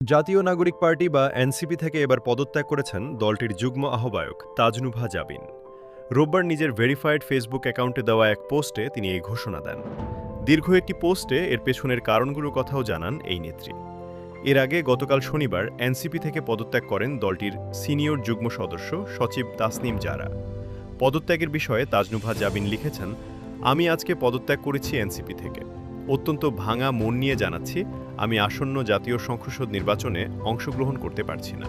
জাতীয় নাগরিক পার্টি বা এনসিপি থেকে এবার পদত্যাগ করেছেন দলটির যুগ্ম আহ্বায়ক তাজনুভা জাবিন। রোববার নিজের ভেরিফাইড ফেসবুক অ্যাকাউন্টে দেওয়া এক পোস্টে তিনি এই ঘোষণা দেন। দীর্ঘ একটি পোস্টে এর পেছনের কারণগুলোর কথাও জানান এই নেত্রী। এর আগে গতকাল শনিবার এনসিপি থেকে পদত্যাগ করেন দলটির সিনিয়র যুগ্ম সদস্য সচিব তাসনিম জারা। পদত্যাগের বিষয়ে তাজনুভা জাবিন লিখেছেন, আমি আজকে পদত্যাগ করেছি এনসিপি থেকে। অত্যন্ত ভাঙা মন নিয়ে জানাচ্ছি, আমি আসন্ন জাতীয় সংসদ নির্বাচনে অংশগ্রহণ করতে পারছি না।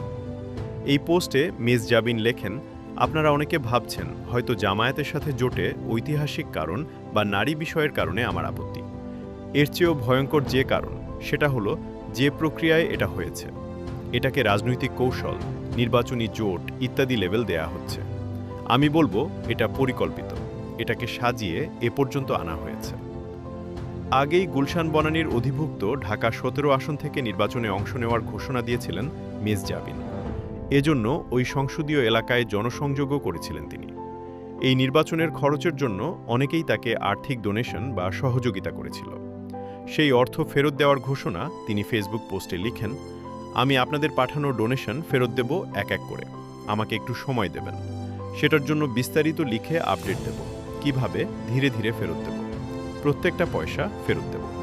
এই পোস্টে মিস জাবিন লেখেন, আপনারা অনেকে ভাবছেন, হয়তো জামায়াতের সাথে জোটে ঐতিহাসিক কারণ বা নারী বিষয়ের কারণে আমার আপত্তি। এর চেয়েও ভয়ঙ্কর যে কারণ, সেটা হলো যে প্রক্রিয়ায় এটা হয়েছে। এটাকে রাজনৈতিক কৌশল, নির্বাচনী জোট ইত্যাদি লেভেল দেয়া হচ্ছে। আমি বলব, এটা পরিকল্পিত। এটাকে সাজিয়ে এ পর্যন্ত আনা হয়েছে। আগেই গুলশান বনানীর অধিভুক্ত ঢাকা সতেরো আসন থেকে নির্বাচনে অংশ নেওয়ার ঘোষণা দিয়েছিলেন মিস জাবিন। এজন্য ওই সংসদীয় এলাকায় জনসংযোগও করেছিলেন তিনি। এই নির্বাচনের খরচের জন্য অনেকেই তাকে আর্থিক ডোনেশন বা সহযোগিতা করেছিল। সেই অর্থ ফেরত দেওয়ার ঘোষণা তিনি ফেসবুক পোস্টে লিখেন, আমি আপনাদের পাঠানো ডোনেশন ফেরত দেব এক এক করে। আমাকে একটু সময় দেবেন। সেটার জন্য বিস্তারিত লিখে আপডেট দেব। কীভাবে? ধীরে ধীরে ফেরত দেব। প্রত্যেকটা পয়সা ফেরত দেব।